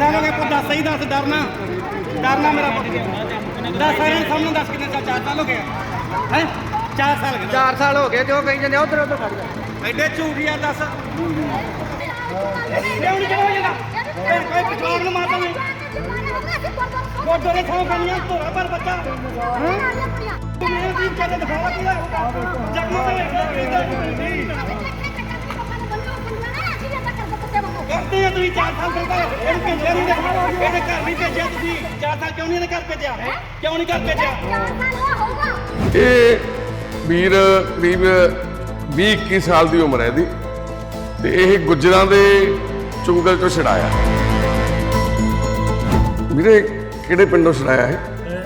ਹੋ ਗਏ ਪੁੱਤ ਦੱਸ ਸਹੀ ਦੱਸ ਡਰਨਾ। ਡਰਨਾ ਮੇਰਾ ਪੁੱਤ ਦੱਸ ਸਾਰੇ ਸਾਹਮਣੇ ਦੱਸ ਕਿੰਨੇ ਸਾਲ 4 ਸਾਲ ਹੋ ਗਏ ਹੈ? 4 ਸਾਲ ਹੋ ਗਏ। 4 ਸਾਲ ਹੋ ਗਏ ਜੋ ਕਹੀ ਜਾਂਦੇ ਉਧਰ ਉਧਰ ਖੜ ਜਾ। ਐਡੇ ਝੂਠੀਆ ਦੱਸ। ਨਹੀਂ ਚਲੋ ਜਗਾ ਕੋਈ ਪਛਾਣ ਨੂੰ ਮਾਰਦਾ ਨਹੀਂ ਦੇ ਥਾਂ ਕੰਨੀਆਂ ਧੋਰਾ ਪਰ ਬੱਚਾ। ਤੂੰ ਮੇਰੇ ਦੀ ਚੱਲ ਦਿਖਾਵਾ ਕੀ ਹੋਊਗਾ ਜਗਮਾ ਕਰਦੇ ਆ ਤੁਸੀਂ 4 ਸਾਲ ਤੋਂ ਇਹਨੂੰ ਭੇਜਿਆ ਨਹੀਂ ਇਹਦੇ ਘਰ ਨਹੀਂ ਭੇਜਿਆ ਤੁਸੀਂ। 4 ਸਾਲ ਕਿਉਂ ਨਹੀਂ ਇਹਦੇ ਘਰ ਭੇਜਿਆ? ਕਿਉਂ ਨਹੀਂ ਘਰ ਭੇਜਿਆ? ਇਹ ਵੀਰ ਕਰੀਬ 20 21 ਸਾਲ ਦੀ ਉਮਰ ਹੈ ਇਹਦੀ। ਤੇ ਇਹ ਗੁੱਜਰਾਂ ਦੇ ਚੁੰਗਲ ਤੋਂ ਛੜਾਇਆ ਵੀਰੇ ਕਿਹੜੇ ਪਿੰਡੋਂ ਛੜਾਇਆ ਹੈ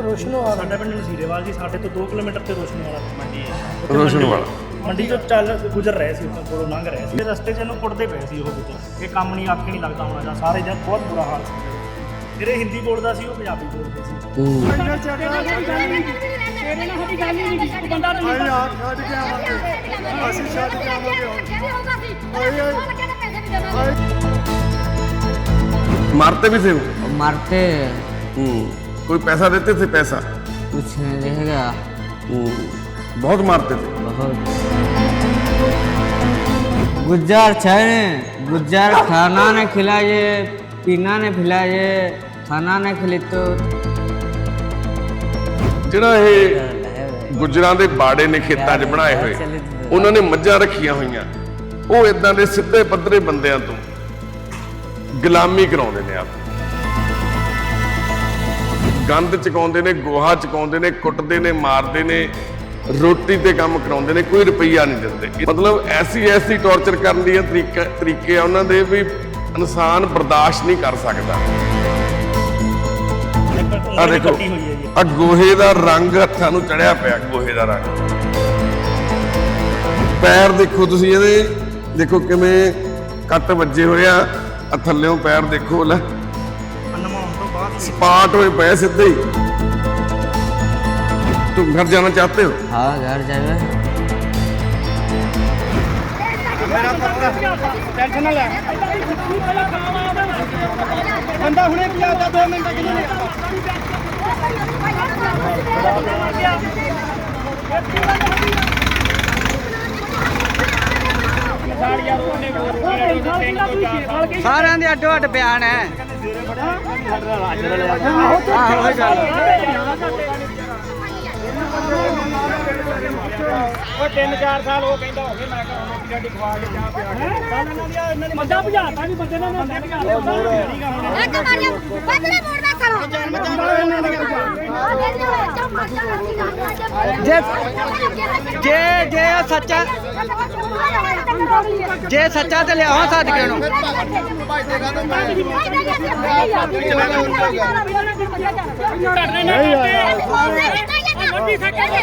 ਰੋਸ਼ਨਵਾਲਾ। ਸਾਡਾ ਪਿੰਡ ਨਸੀਰੇਵਾਲ ਜੀ ਸਾਡੇ ਤੋਂ 2 ਕਿਲੋਮੀਟਰ ਤੇ ਰੋਸ਼ਨਵਾਲਾ ਮੰਡੀ ਹੈ ਰੋਸ਼ਨਵਾਲਾ। ਮੰਡੀ- ਮੰਡੀ ਤੋਂ ਚੱਲ ਗੁਜ਼ਰ ਰਹੇ ਸੀ ਉੱਥੋਂ ਕੋਲੋਂ ਲੰਘ ਰਹੇ ਸੀ ਤੇ ਰਸਤੇ 'ਚ ਇਹਨੂੰ ਕੁੱਟਦੇ ਪਏ ਸੀ ਉਹ ਗੁੱਜਰ ਇਹ ਕੰਮ ਨਹੀਂ ਆਖੇ ਨਹੀਂ ਲੱਗਦਾ ਹੋਣਾ ਜਾਂ ਸਾਰੇ ਜਨ ਬਹੁਤ ਬੁਰਾ ਹਾਲ ਸੀ ਜਿਹੜੇ ਹਿੰਦੀ ਬੋਲਦਾ ਸੀ ਉਹ ਪੰਜਾਬੀ ਬੋਲਦੇ ਸੀ मारते भी थे वो मारते हम्म, कोई पैसा देते थे पैसा कुछ नहीं रहेगा हम्म, बहुत मारते थे ગુજ્જર છે ને ગુજ્જર ખાનાને ખિલાજે પીનાને ખિલાજે ખાનાને ખિલીતો ਜਿਹੜਾ ਇਹ ਗੁਜਰਾਂ ਦੇ ਬਾੜੇ ਨੇ ਖੇਤਾਂ 'ਚ ਬਣਾਏ ਹੋਏ, ਉਹਨਾਂ ਨੇ ਮੱਝਾਂ ਰੱਖੀਆਂ ਹੋਈਆਂ। ਉਹ ਇਦਾਂ ਦੇ ਸਿੱਧੇ ਪੱਧਰੇ ਬੰਦਿਆਂ ਤੋਂ ਗੁਲਾਮੀ ਕਰਾਉਂਦੇ ਨੇ ਆਪ। ਗੰਦ ਚਕਾਉਂਦੇ ਨੇ, ਗੋਹਾ ਚਕਾਉਂਦੇ ਨੇ, ਕੁੱਟਦੇ ਨੇ, ਮਾਰਦੇ ਨੇ। ਰੋਟੀ ਤੇ ਕੰਮ ਕਰਾਉਂਦੇ ਨੇ ਕੋਈ ਰੁਪਈਆ ਨਹੀਂ ਦਿੰਦੇ। ਮਤਲਬ ਐਸੀ ਐਸੀ ਟੌਰਚਰ ਕਰਨ ਦੀਆਂ ਤਰੀਕਾ ਤਰੀਕੇ ਆ ਉਹਨਾਂ ਦੇ ਵੀ ਇਨਸਾਨ ਬਰਦਾਸ਼ਤ ਨਹੀਂ ਕਰ ਸਕਦਾ। ਆ ਦੇਖੋ ਆ ਗੋਹੇ ਦਾ ਰੰਗ ਹੱਥਾਂ ਨੂੰ ਚੜਿਆ ਪਿਆ ਗੋਹੇ ਦਾ ਰੰਗ। ਪੈਰ ਦੇਖੋ ਤੁਸੀਂ ਇਹਦੇ ਦੇਖੋ ਕਿਵੇਂ ਕੱਟ ਵੱਜੇ ਹੋਏ ਆ ਆ ਥੱਲਿਓਂ ਪੈਰ ਦੇਖੋ ਲੈ। ਸਪਾਟ ਹੋਏ ਪਏ ਸਿੱਧੇ ਹੀ। तुम घर जाना चाहते हो हाँ घर जाए ਮੇਰਾ ਪੁੱਤ ਟੈਨਸ਼ਨ ਨਾ ਲੈ ਬੰਦਾ ਹੁਣੇ ਕੀ ਆਦਾ 2 ਮਿੰਟ ਕਿੰਨੇ ਨੇ ਸਾਰਿਆਂ ਦੇ ਅੱਡੋ ਅੱਡ ਬਿਆਨ ਹੈ ਆਹੋ ਉਹੀ ਗੱਲ ਉਹ 3-4 ਸਾਲ ਉਹ ਕਹਿੰਦਾ ਹੋ ਗਏ ਮੈਂ ਕਿਹਾ ਉਹਨੇ ਕਿਹੜੀ ਖਵਾ ਕੇ ਚਾਹ ਪਿਆ ਕੇ ਕੱਲ ਇਹਨਾਂ ਦੀ ਨੇ ਬੰਦਾ ਭਜਾਤਾ ਵੀ ਬੰਦੇ ਨੇ ਬੰਦੇ ਭਜਾ ਜੇ ਜੇ ਜੇ ਇਹ ਸੱਚਾ ਜੇ ਸੱਚਾ ਤੇ ਲਿਆਓ ਸਦਕੇ ਨੂੰ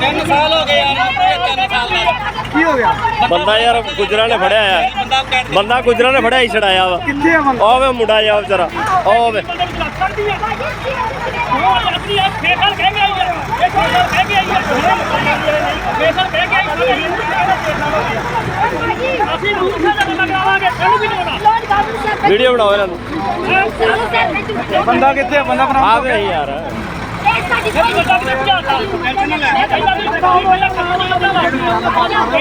ਤਿੰਨ ਸਾਲ ਹੋ ਗਏ ਯਾਰ ਤਿੰਨ ਸਾਲ ਦਾ। ਕੀ ਹੋ ਗਿਆ? ਬੰਦਾ ਯਾਰ ਗੁਜਰਾਂ ਨੇ ਫੜਿਆ ਆ। ਬੰਦਾ ਗੁਜਰਾਂ ਨੇ ਫੜਿਆ ਹੀ ਛੜਾਇਆ ਵਾ। ਕਿੱਥੇ ਆ ਬੰਦਾ? ਉਹ ਵੇ ਮੁੰਡਾ ਜਾ ਵਿਚਾਰਾ। ਉਹ ਵੇ। ਵੀਡੀਓ ਬਣਾਓ ਇਹਨਾਂ ਨੂੰ ਬੰਦਾ ਕਿੱਥੇ ਆ। ਬੰਦਾ ਆ। ਵੇ ਯਾਰ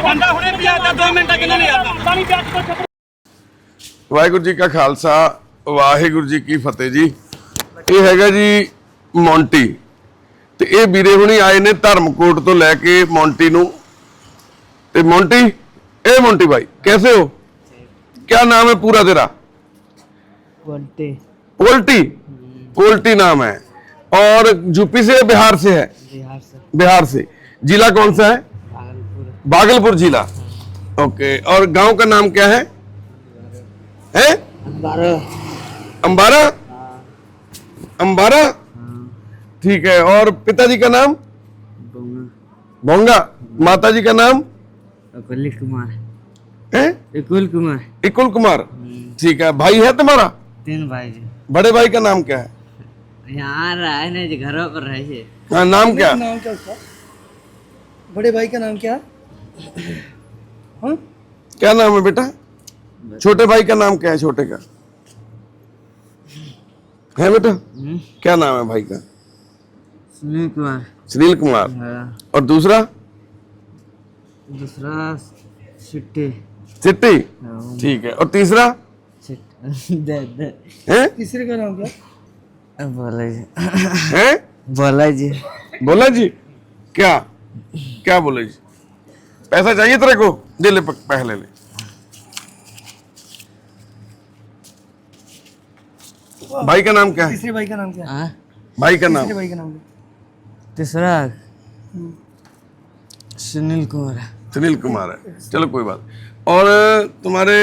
ਬੰਦਾ ਹੁਣੇ ਭਜਾਤਾ 2 ਮਿੰਟ ਕਿੰਨੇ ਨੇ ਆਦਾ ਵਾਹਿਗੁਰੂ ਜੀ ਕਾ ਖਾਲਸਾ ਵਾਹਿਗੁਰੂ ਜੀ ਕੀ ਫਤਿਹ ਜੀ। ਇਹ ਹੈਗਾ ਜੀ ਮੌਂਟੀ। ਤੇ ਇਹ ਵੀਰੇ ਹੁਣੀ ਆਏ ਨੇ ਧਰਮਕੋਟ ਤੋਂ ਲੈ ਕੇ ਮੌਂਟੀ ਨੂੰ ਤੇ ਮੌਂਟੀ ਇਹ ਮੌਂਟੀ ਭਾਈ कैसे हो क्या नाम है पूरा तेरा बोलते पोल्टी पोल्टी नाम है और यूपी से या बिहार से है बिहार से बिहार से जिला कौन सा है भागलपुर भागलपुर जिला ओके और गांव का नाम क्या है है बारह अंबारा अंबारा ठीक है और पिताजी का नाम? भोंगा माता जी का नाम? कुल कुमार। है? कुल कुमार। इकुल कुमार। ठीक है भाई है तुम्हारा? तीन भाई जी बड़े भाई का नाम क्या है? यहाँ रहे नहीं जी घरों पर रहिए हाँ, नाम क्या? बड़े भाई का नाम क्या? हाँ? क्या नाम है बेटा? छोटे भाई का नाम क्या है छोटे का? है बेटा? क्या नाम है भाई का? सुनील कुमार सुनील कुमार हाँ, और दूसरा? दूसरा चिट्टी चिट्टी हाँ, ठीक है और तीसरा? चिट्टी दे दे। है? तीसरे का नाम क्या? बोला जी है? बोला जी बोला जी क्या? क्या बोले जी पैसा चाहिए तेरे को? दे ले पहले ले। भाई का नाम क्या है? तीसरे भाई का नाम क्या? हाँ भाई का नाम। भाई का नाम तीसरा सुनील कुमार। है सुनील कुमार है। चलो कोई बात और तुम्हारे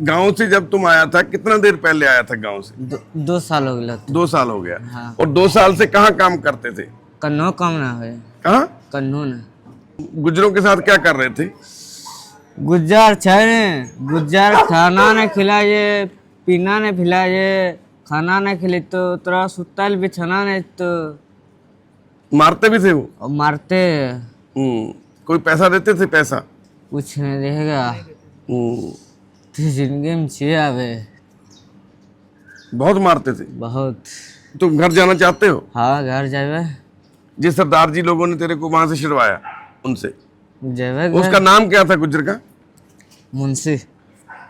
गाँव से जब तुम आया था कितना देर पहले आया था गाँव से? दो, दो साल हो गया दो साल हो गया। हाँ। और दो साल से कहाँ काम करते थे? कन्नो काम ना हो। कहाँ? कन्नो ना। गुजरों के साथ क्या कर रहे थे? गुज्जार छै ने गुज्जार खाना ने खिलाए पीना ने खिलाए खाना ने खिले तो तोरा सुतल बिछाना ने तो मारते भी थे वो? और मारते। हम्म, कोई पैसा देते थे पैसा? कुछ नहीं रहेगा हम्म, तो ज़िंदगी में छिए आवे। बहुत मारते थे? बहुत। तुम घर जाना चाहते हो? हाँ घर जावे। जिस सरदार जी लोगों ने तेरे को वहाँ से छिड़वाया उनसे। जावे घर। उसका नाम क्या था गुजर का? मुंशी।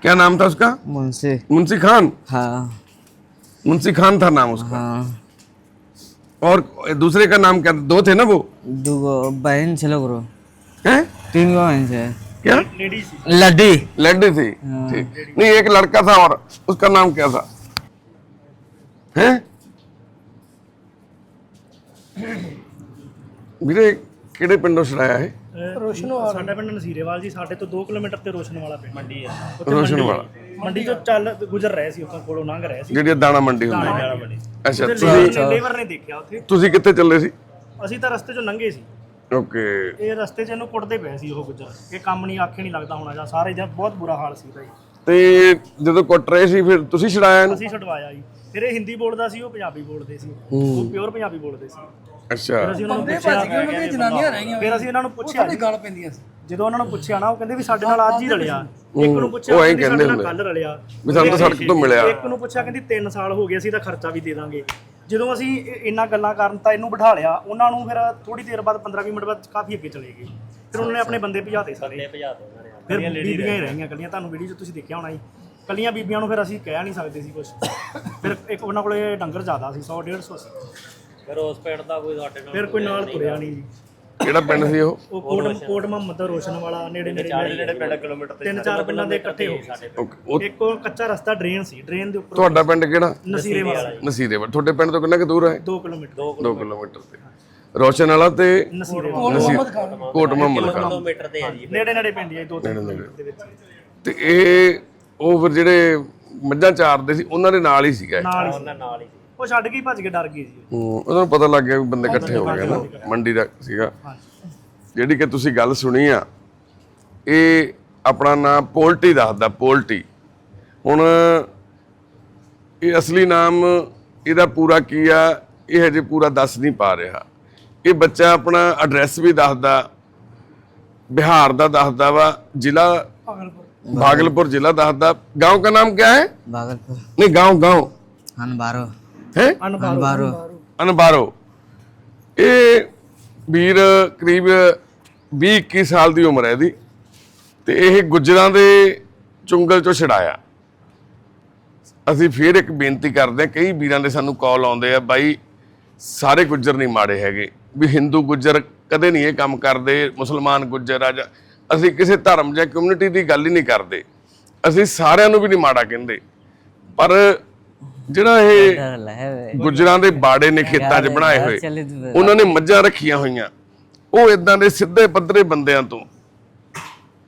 क्या नाम था उसका? मुंशी। मुंशी खान? हाँ। मुंशी खान था नाम उसका। हाँ। और दूसरे का नाम क्या था दो थे ना वो दूगो बहन छलो करो हैं तीन गो बहन छे क्या लड्डी लड्डी थी ठीक नहीं एक लड़का था और उसका नाम क्या था हैं ਵੀਰੇ ਕਿਹੜੇ ਪਿੰਡੋਂ ਛੜਾਇਆ ਹੈ ਰੋਸ਼ਨਵਾਲਾ ਸਾਡਾ ਪਿੰਡ ਨਸੀਰੇਵਾਲ ਜੀ ਸਾਡੇ ਤੋਂ 2 ਕਿਲੋਮੀਟਰ ਤੇ ਰੋਸ਼ਨਵਾਲਾ ਪਿੰਡ ਮੰਡੀ ਆ ਰੋਸ਼ਨਵਾਲਾ ਮੰਡੀ ਤੋਂ ਚੱਲ ਗੁਜ਼ਰ ਰਹੇ ਸੀ ਉੱਥੋਂ ਕੋਲੋਂ ਲੰਘ ਰਹੇ ਸੀ ਜਿਹੜੀ ਦਾਣਾ ਮੰਡੀ ਹੁੰਦੀ ਹੈ ਅੱਛਾ ਤੁਸੀਂ ਲੇਬਰ ਨੇ ਦੇਖਿਆ ਉੱਥੇ। ਤੁਸੀਂ ਕਿੱਥੇ ਚੱਲੇ ਸੀ? ਅਸੀਂ ਤਾਂ ਰਸਤੇ 'ਚੋਂ ਲੰਘੇ ਸੀ। ਓਕੇ। ਇਹ ਰਸਤੇ 'ਚ ਇਹਨੂੰ ਕੁੱਟਦੇ ਪਏ ਸੀ ਉਹ ਗੁੱਜਰ। ਇਹ ਕੰਮ ਨਹੀਂ ਆਖੇ ਨਹੀਂ ਲੱਗਦਾ ਹੋਣਾ ਜਾਂ ਸਾਰੇ ਜਨ ਬਹੁਤ ਬੁਰਾ ਹਾਲ ਸੀ ਉਹਦਾ ਜੀ ਤੇ ਜਦੋਂ ਕੁੱਟ ਰਹੇ ਸੀ ਫਿਰ ਤੁਸੀਂ ਛੜਾਇਆ ਇਹਨੂੰ? ਅਸੀਂ ਛਡਵਾਇਆ ਜੀ। ਫਿਰ ਇਹ ਹਿੰਦੀ ਬੋਲਦਾ ਸੀ ਉਹ ਪੰਜਾਬੀ ਬੋਲਦੇ ਸੀ। ਉਹ ਪਿਓਰ ਪੰਜਾਬੀ ਬੋਲਦੇ ਸੀ। ਅੱਛਾ। ਫਿਰ ਅਸੀਂ ਉਹਨਾਂ ਨੂੰ ਪੁੱਛਿਆ ਜਨਾਨੀਆਂ ਰਹਿ ਗਈਆਂ। ਫਿਰ ਅਸੀਂ ਇਹਨਾਂ ਨੂੰ ਪੁੱਛਿਆ ਜੀ। ਗਾਲ ਪੈਂਦੀਆਂ ਸੀ ਜਦੋਂ ਉਹਨਾਂ ਨੂੰ ਪੁੱਛਿਆ ਨਾ ਉਹ ਕਹਿੰਦੇ ਵੀ ਸਾਡੇ ਨਾਲ ਅੱਜ ਹੀ ਰਲਿਆ। ਇੱਕ ਨੂੰ ਪੁੱਛਿਆ ਉਹ ਐਂ ਕਹਿੰਦੀ ਸਾਡੇ ਨਾਲ ਕਹਿੰਦੇ ਕੱਲ ਰਲਿਆ। ਵੀ ਸਾਨੂੰ ਤਾਂ ਸੜਕ ਤੋਂ ਮਿਲਿਆ। ਇੱਕ ਨੂੰ ਪੁੱਛਿਆ ਕਹਿੰਦੀ 3 ਸਾਲ ਹੋ ਗਏ ਅਸੀਂ ਤਾਂ ਖਰਚਾ ਵੀ ਦੇ ਦਾਂਗੇ। ਜਦੋਂ ਅਸੀਂ ਇੰਨਾ ਗੱਲਾਂ ਕਰਨ ਤਾਂ ਇਹਨੂੰ ਬਿਠਾ ਲਿਆ ਉਹਨਾਂ ਨੂੰ ਫਿਰ ਥੋੜੀ ਦੇਰ ਬਾਅਦ 15-20 ਮਿੰਟ ਬਾਅਦ ਕਾਫੀ ਅੱਗੇ ਚਲੇ ਗਏ। ਫਿਰ ਉਹਨਾਂ ਨੇ ਆਪਣੇ ਬੰਦੇ ਭਜਾਤੇ ਸਾਰੇ। ਫਿਰ ਬੀਬੀਆਂ ਹੀ ਰਹਿ ਗਈਆਂ। ਕੱਲੀਆਂ ਤੁਹਾਨੂੰ ਵੀਡੀਓ 'ਚ ਤੁਸੀਂ ਦੇਖਿਆ ਹੋਣਾ ਜੀ। ਕੱਲੀਆਂ ਬੀਬੀਆਂ ਨੂੰ ਫਿਰ ਅਸੀਂ ਕਹਿ ਨਹੀਂ ਸਕਦੇ ਸੀ ਕੁਝ ਫਿਰ ਇੱਕ ਉਹਨਾਂ ਕੋਲੇ ਡੰਗਰ ਜ਼ਿਆਦਾ ਸੀ 100 150 ਸੀ। ਫਿਰ ਉਸ ਪਿੰਡ ਦਾ ਕੋਈ ਸਾਡੇ ਨਾਲ ਫਿਰ ਕੋਈ ਨਾਲ ਤੁਰਿਆ ਨਹੀਂ। ਜੀ ਕਿਹੜਾ ਪਿੰਡ ਸੀ ਉਹ? ਉਹ ਕੋਟ ਕੋਟ ਮੁਹੰਮਦ ਰੋਸ਼ਨ ਵਾਲਾ ਨੇੜੇ ਨੇੜੇ ਨੇੜੇ ਪਿੰਡ ਕਿਲੋਮੀਟਰ ਤੇ ਤਿੰਨ ਚਾਰ ਪਿੰਡਾਂ ਦੇ ਇਕੱਠੇ ਹੋ। ਗਏ ਉਹ ਇੱਕ ਉਹ ਕੱਚਾ ਰਸਤਾ ਡਰੇਨ ਸੀ ਡਰੇਨ ਦੇ ਉੱਪਰ ਤੁਹਾਡਾ ਪਿੰਡ ਕਿਹੜਾ? ਨਸੀਰੇ ਵਾਲਾ। ਨਸੀਰੇਵਾਲ ਤੁਹਾਡੇ ਪਿੰਡ ਤੋਂ ਕਿੰਨਾ ਕੁ ਦੂਰ ਹੈ? 2 ਕਿਲੋਮੀਟਰ। 2 ਕਿਲੋਮੀਟਰ। ਤੇ। ਰੋਸ਼ਨ ਵਾਲਾ ਤੇ ਨਸੀਰੇ ਵਾਲਾ। ਨਸੀਰ ਕੋਟ ਮੁਹੰਮਦ ਖਾਨ ਕਿਲੋਮੀਟਰ ਤੇ ਹੈ ਜੀ। ਨੇੜੇ ਨੇੜੇ ਪਿੰਡ ਆ ਦੋ ਤਿੰਨ ਕਿਲੋਮੀਟਰ ਦੇ ਵਿੱਚ। ਤੇ ਇਹ ਉਹ ਫਿਰ ਜਿਹੜੇ ਮੱਝਾਂ ਚਾਰਦੇ ਸੀ ਉਹਨਾਂ ਦੇ ਨਾਲ ਹੀ ਸੀਗਾ। ਨਾਲ ਹੀ ਨਾਲ ਹੀ ਉਹ ਛੱਡ ਕੇ ਹੀ ਭੱਜ ਕੇ ਡਰ ਗਏ ਜੀ ਹੂੰ, ਉਹਨਾਂ ਨੂੰ ਪਤਾ ਲੱਗ ਗਿਆ ਵੀ ਬੰਦੇ ਇਕੱਠੇ ਹੋ ਗਏ ਨਾ ਮੰਡੀ ਦਾ ਸੀਗਾ ਜਿਹੜੀ ਕਿ ਤੁਸੀਂ ਗੱਲ ਸੁਣੀ ਆ ਇਹ ਆਪਣਾ ਨਾਮ ਪੋਲਟੀ ਦੱਸਦਾ ਪੋਲਟੀ ਹੁਣ ਇਹ ਅਸਲੀ ਨਾਮ ਇਹਦਾ ਪੂਰਾ ਕੀ ਆ ਇਹ ਹਜੇ ਪੂਰਾ ਦੱਸ ਨਹੀਂ ਪਾ ਰਿਹਾ ਇਹ ਬੱਚਾ ਆਪਣਾ ਐਡਰੈਸ ਵੀ ਦੱਸਦਾ ਬਿਹਾਰ ਦਾ ਦੱਸਦਾ ਵਾ ਜ਼ਿਲ੍ਹਾ भागलपुर जिला दहदा गांव का नाम क्या है भागलपुर नहीं गांव गांव अनबारो ਹੈ? ਅਨਬਾਰੋ। ਅਨਬਾਰੋ। ਇਹ ਵੀਰ ਕਰੀਬ 20 21 ਸਾਲ ਦੀ ਉਮਰ ਹੈ ਇਹਦੀ ਤੇ ਇਹ ਗੁੱਜਰਾਂ ਦੇ ਚੁੰਗਲ ਚੋਂ ਛਡਾਇਆ। ਅਸੀਂ ਫੇਰ ਇੱਕ ਬੇਨਤੀ ਕਰਦੇ ਹਾਂ ਕਈ ਵੀਰਾਂ ਦੇ ਸਾਨੂੰ ਕਾਲ ਆਉਂਦੇ ਆ ਬਾਈ ਸਾਰੇ ਗੁੱਜਰ ਨਹੀਂ ਮਾੜੇ ਹੈਗੇ। ਵੀ ਹਿੰਦੂ ਗੁੱਜਰ ਕਦੇ ਨਹੀਂ ਇਹ ਕੰਮ ਕਰਦੇ ਮੁਸਲਮਾਨ ਗੁੱਜਰ ਆ ਜਾਂ ਅਸੀਂ ਕਿਸੇ ਧਰਮ ਜਾਂ ਕਮਿਊਨਿਟੀ ਦੀ ਗੱਲ ਹੀ ਨਹੀਂ ਕਰਦੇ। ਅਸੀਂ ਸਾਰਿਆਂ ਨੂੰ ਵੀ ਨਹੀਂ ਮਾੜਾ ਕਹਿੰਦੇ। ਪਰ ਜਿਹੜਾ ਇਹ ਗੁੱਜਰਾਂ ਦੇ ਬਾੜੇ ਨੇ ਖੇਤਾਂ 'ਚ ਬਣਾਏ ਹੋਏ। ਉਹਨਾਂ ਨੇ ਮੱਝਾਂ ਰੱਖੀਆਂ ਹੋਈਆਂ। ਉਹ ਇਦਾਂ ਦੇ ਸਿੱਧੇ ਪੱਧਰੇ ਬੰਦਿਆਂ ਤੋਂ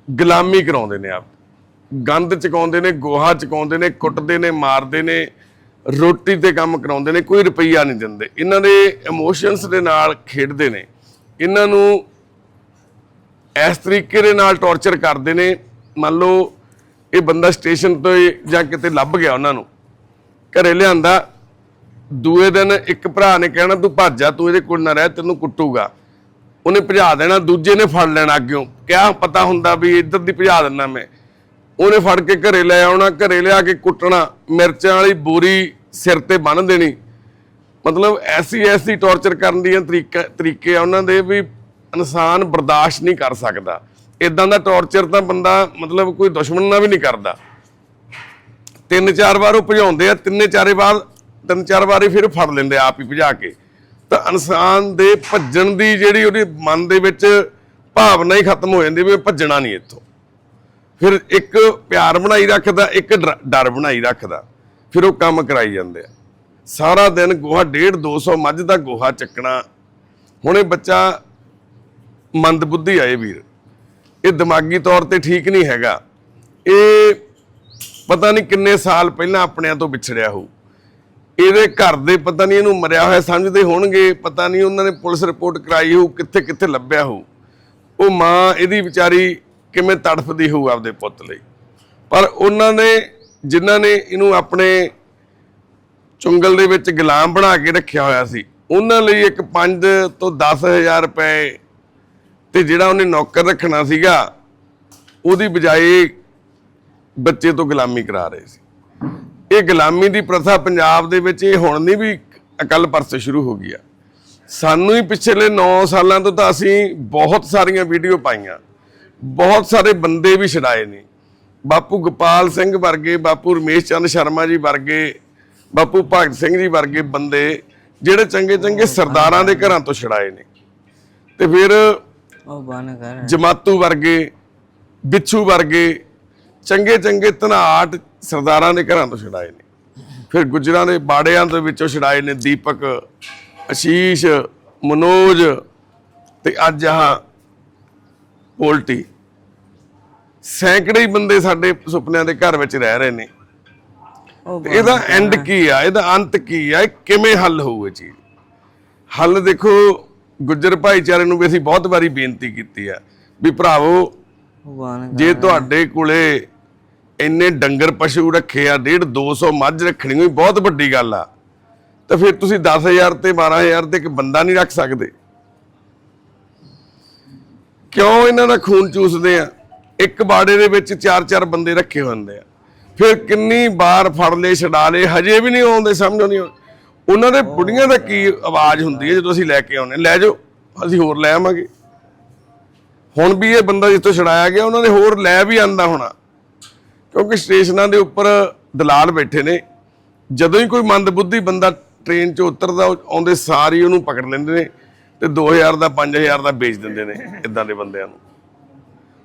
ਗੁਲਾਮੀ ਕਰਾਉਂਦੇ ਨੇ ਆਪ। ਗੰਦ ਚਕਾਉਂਦੇ ਨੇ ਗੋਹਾ ਚਕਾਉਂਦੇ ਨੇ ਕੁੱਟਦੇ ਨੇ ਮਾਰਦੇ ਨੇ ਰੋਟੀ ਤੇ ਕੰਮ ਕਰਾਉਂਦੇ ਨੇ ਕੋਈ ਰੁਪਈਆ ਨਹੀਂ ਦਿੰਦੇ। ਇਹਨਾਂ ਦੇ ਇਮੋਸ਼ਨਸ ਦੇ ਨਾਲ ਖੇਡਦੇ ਨੇ। ਇਹਨਾਂ ਨੂੰ ਇਸ ਤਰੀਕੇ ਦੇ ਨਾਲ ਟੌਰਚਰ ਕਰਦੇ ਨੇ। ਮੰਨ ਲਓ ਇਹ ਬੰਦਾ ਸਟੇਸ਼ਨ ਤੋਂ ਜਾਂ ਕਿਤੇ ਲੱਭ ਗਿਆ ਉਹਨਾਂ ਨੂੰ। ਘਰੇ ਲਿਆਂਦਾ। ਦੂਏ ਦਿਨ ਇੱਕ ਭਰਾ ਨੇ ਕਹਿਣਾ, ਤੂੰ ਭੱਜ ਜਾ, ਤੂੰ ਇਹਦੇ ਕੋਲ ਨਾ ਰਹਿ, ਤੈਨੂੰ ਕੁੱਟੂਗਾ। ਉਹਨੇ ਭਜਾ ਦੇਣਾ, ਦੂਜੇ ਨੇ ਫੜ ਲੈਣਾ ਅੱਗਿਓਂ। ਕਿਆ ਪਤਾ ਹੁੰਦਾ ਵੀ ਇੱਧਰ ਦੀ ਭਜਾ ਦਿੰਦਾ ਮੈਂ। ਉਹਨੇ ਫੜ ਕੇ ਘਰੇ ਲੈ ਆਉਣਾ, ਘਰੇ ਲਿਆ ਕੇ ਕੁੱਟਣਾ। ਮਿਰਚਾਂ ਵਾਲੀ ਬੋਰੀ ਸਿਰ ਤੇ ਬੰਨ ਦੇਣੀ। ਮਤਲਬ ਐਸੀ ਐਸੀ ਟੌਰਚਰ ਕਰਨ ਦੀਆਂ ਤਰੀਕਾ, ਤਰੀਕੇ ਆ ਉਹਨਾਂ ਦੇ ਵੀ ਇਨਸਾਨ ਬਰਦਾਸ਼ਤ ਨਹੀਂ ਕਰ ਸਕਦਾ। ਇਦਾਂ ਦਾ ਟੌਰਚਰ ਤਾਂ ਬੰਦਾ ਮਤਲਬ ਕੋਈ ਦੁਸ਼ਮਣ ਨਾਲ ਵੀ ਨਹੀਂ ਕਰਦਾ। ਤਿੰਨ ਚਾਰ ਵਾਰ ਉਹ ਭਜਾਉਂਦੇ ਆ ਤਿੰਨੇ ਚਾਰੇ ਵਾਰ ਤਿੰਨ ਚਾਰ ਵਾਰੀ ਫਿਰ ਫੜ ਲੈਂਦੇ ਆਪ ਹੀ ਭਜਾ ਕੇ। ਤਾਂ ਇਨਸਾਨ ਦੇ ਭੱਜਣ ਦੀ ਜਿਹੜੀ ਉਹਦੇ ਮਨ ਦੇ ਵਿੱਚ ਭਾਵਨਾ ਹੀ ਖਤਮ ਹੋ ਜਾਂਦੀ ਵੀ ਭੱਜਣਾ ਨਹੀਂ ਇੱਥੋਂ। ਫਿਰ ਇੱਕ ਪਿਆਰ ਬਣਾਈ ਰੱਖਦਾ, ਇੱਕ ਡਰ- ਡਰ ਬਣਾਈ ਰੱਖਦਾ। ਫਿਰ ਉਹ ਕੰਮ ਕਰਾਈ ਜਾਂਦੇ ਆ। ਸਾਰਾ ਦਿਨ ਗੋਹਾ 1.5 200 ਮੱਝ ਦਾ ਗੋਹਾ ਚੱਕਣਾ। ਹੁਣ ਇਹ ਬੱਚਾ ਮੰਦਬੁੱਧੀ ਆ ਇਹ ਵੀਰ। ਇਹ ਦਿਮਾਗੀ ਤੌਰ ਤੇ ਠੀਕ ਨਹੀਂ ਹੈਗਾ। ਇਹ ਪਤਾ ਨਹੀਂ ਕਿੰਨੇ ਸਾਲ ਪਹਿਲਾਂ ਆਪਣਿਆਂ ਤੋਂ ਵਿਛੜਿਆ ਹੋਊ। ਇਹਦੇ ਘਰ ਦੇ ਪਤਾ ਨਹੀਂ ਇਹਨੂੰ ਮਰਿਆ ਹੋਇਆ ਸਮਝਦੇ ਹੋਣਗੇ, ਪਤਾ ਨਹੀਂ ਉਹਨਾਂ ਨੇ ਪੁਲਿਸ ਰਿਪੋਰਟ ਕਰਾਈ ਹੋਊ ਕਿੱਥੇ ਕਿੱਥੇ ਲੱਭਿਆ ਹੋਊ। ਉਹ ਮਾਂ ਇਹਦੀ ਵਿਚਾਰੀ ਕਿਵੇਂ ਤੜਫਦੀ ਹੋਊ ਆਪਦੇ ਪੁੱਤ ਲਈ। ਪਰ ਉਹਨਾਂ ਨੇ, ਜਿਨ੍ਹਾਂ ਨੇ ਇਹਨੂੰ ਆਪਣੇ ਚੁੰਗਲ ਦੇ ਵਿੱਚ ਗੁਲਾਮ ਬਣਾ ਕੇ ਰੱਖਿਆ ਹੋਇਆ ਸੀ, ਉਹਨਾਂ ਲਈ ਇੱਕ 5 ਤੋਂ 10000 ਰੁਪਏ ਤੇ ਜਿਹੜਾ ਉਹਨੇ ਨੌਕਰ ਰੱਖਣਾ ਸੀਗਾ, ਉਹਦੀ ਬਜਾਏ ਬੱਚੇ ਤੋਂ ਗੁਲਾਮੀ ਕਰਾ ਰਹੇ ਸੀ। ਇਹ ਗੁਲਾਮੀ ਦੀ ਪ੍ਰਥਾ ਪੰਜਾਬ ਦੇ ਵਿੱਚ ਇਹ ਹੁਣ ਨਹੀਂ ਵੀ ਅਕਲ ਪਰਸੇ ਸ਼ੁਰੂ ਹੋ ਗਈ ਆ। ਸਾਨੂੰ ਹੀ ਪਿਛਲੇ 9 ਸਾਲਾਂ ਤੋਂ ਤਾਂ ਅਸੀਂ ਬਹੁਤ ਸਾਰੀਆਂ ਵੀਡੀਓ ਪਾਈਆਂ। ਬਹੁਤ ਸਾਰੇ ਬੰਦੇ ਵੀ ਛਡਾਏ ਨੇ। ਬਾਪੂ ਗੋਪਾਲ ਸਿੰਘ ਵਰਗੇ ਬਾਪੂ ਰਮੇਸ਼ ਚੰਦ ਸ਼ਰਮਾ ਜੀ ਵਰਗੇ ਬਾਪੂ ਭਗਤ ਸਿੰਘ ਜੀ ਵਰਗੇ ਬੰਦੇ ਜਿਹੜੇ ਚੰਗੇ ਚੰਗੇ ਸਰਦਾਰਾਂ ਦੇ ਘਰਾਂ ਤੋਂ ਛਡਾਏ ਨੇ। ਤੇ ਫਿਰ ਉਹ ਬਨ ਕਰ। ਜਮਾਤੂ ਵਰਗੇ ਬਿੱਛੂ ਵਰਗੇ ਚੰਗੇ ਚੰਗੇ ਧਨਾਟ ਸਰਦਾਰਾਂ ਦੇ ਘਰਾਂ ਤੋਂ ਛਡਾਏ ਨੇ। ਫਿਰ ਗੁਜਰਾਂ ਦੇ ਬਾੜਿਆਂ ਦੇ ਵਿੱਚੋਂ ਛਡਾਏ ਨੇ ਦੀਪਕ ਅਸ਼ੀਸ਼ ਮਨੋਜ ਤੇ ਅੱਜ ਆਹ ਪੋਲਟੀ। ਸੈਂਕੜੇ ਹੀ ਬੰਦੇ ਸਾਡੇ ਸੁਪਨਿਆਂ ਦੇ ਘਰ ਵਿੱਚ ਰਹਿ ਰਹੇ ਨੇ। ਇਹਦਾ ਐਂਡ ਕੀ ਆ? ਇਹਦਾ ਅੰਤ ਕੀ ਆ? ਕਿਵੇਂ ਹੱਲ ਹੋਊ ਇਹ ਚੀਜ਼? ਹੱਲ ਦੇਖੋ ਗੁੱਜਰ ਭਾਈਚਾਰੇ ਨੂੰ ਵੀ ਅਸੀਂ ਬਹੁਤ ਵਾਰੀ ਬੇਨਤੀ ਕੀਤੀ ਆ ਵੀ ਭਰਾਵੋ ਜੇ ਤੁਹਾਡੇ ਕੋਲੇ ਇੰਨੇ ਡੰਗਰ ਪਸ਼ੂ ਰੱਖੇ ਆ 1.5 200 ਮੱਝ ਰੱਖਣੀ ਵੀ ਬਹੁਤ ਵੱਡੀ ਗੱਲ ਆ। ਤਾਂ ਫਿਰ ਤੁਸੀਂ 10000 ਤੇ 12000 ਤੇ ਇੱਕ ਬੰਦਾ ਨਹੀਂ ਰੱਖ ਸਕਦੇ। ਕਿਉਂ ਇਹਨਾਂ ਦਾ ਖੂਨ ਚੂਸਦੇ ਆ? ਇੱਕ ਬਾੜੇ ਦੇ ਵਿੱਚ ਚਾਰ ਚਾਰ ਬੰਦੇ ਰੱਖੇ ਹੁੰਦੇ ਆ। ਫਿਰ ਕਿੰਨੀ ਵਾਰ ਫੜ ਲਏ, ਛਡਾ ਲਏ, ਹਜੇ ਵੀ ਨਹੀਂ ਆਉਂਦੇ, ਸਮਝ ਨਹੀਂ ਆਉਂਦੀ। ਉਹਨਾਂ ਦੇ ਬੁੜੀਆਂ ਦਾ ਕੀ ਆਵਾਜ਼ ਹੁੰਦੀ ਹੈ ਜਦੋਂ ਅਸੀਂ ਲੈ ਕੇ ਆਉਨੇ ਲੈ ਜਾਓ, ਅਸੀਂ ਹੋਰ ਲੈ ਆਵਾਂਗੇ। ਹੁਣ ਵੀ ਇਹ ਬੰਦਾ ਜਿੱਥੋਂ ਛਡਾਇਆ ਗਿਆ, ਉਹਨਾਂ ਨੇ ਹੋਰ ਲੈ ਵੀ ਆਂਦਾ ਹੋਣਾ। ਕਿਉਂਕਿ ਸਟੇਸ਼ਨਾਂ ਦੇ ਉੱਪਰ ਦਲਾਲ ਬੈਠੇ ਨੇ। ਜਦੋਂ ਹੀ ਕੋਈ ਮੰਦਬੁੱਧੀ ਬੰਦਾ ਟ੍ਰੇਨ 'ਚ ਉਤਰਦਾ, ਆਉਂਦੇ ਸਾਰ ਹੀ ਉਹਨੂੰ ਪਕੜ ਲੈਂਦੇ ਨੇ ਤੇ 2000 ਦਾ 5000 ਦਾ ਵੇਚ ਦਿੰਦੇ ਨੇ ਇਦਾਂ ਦੇ ਬੰਦਿਆਂ ਨੂੰ।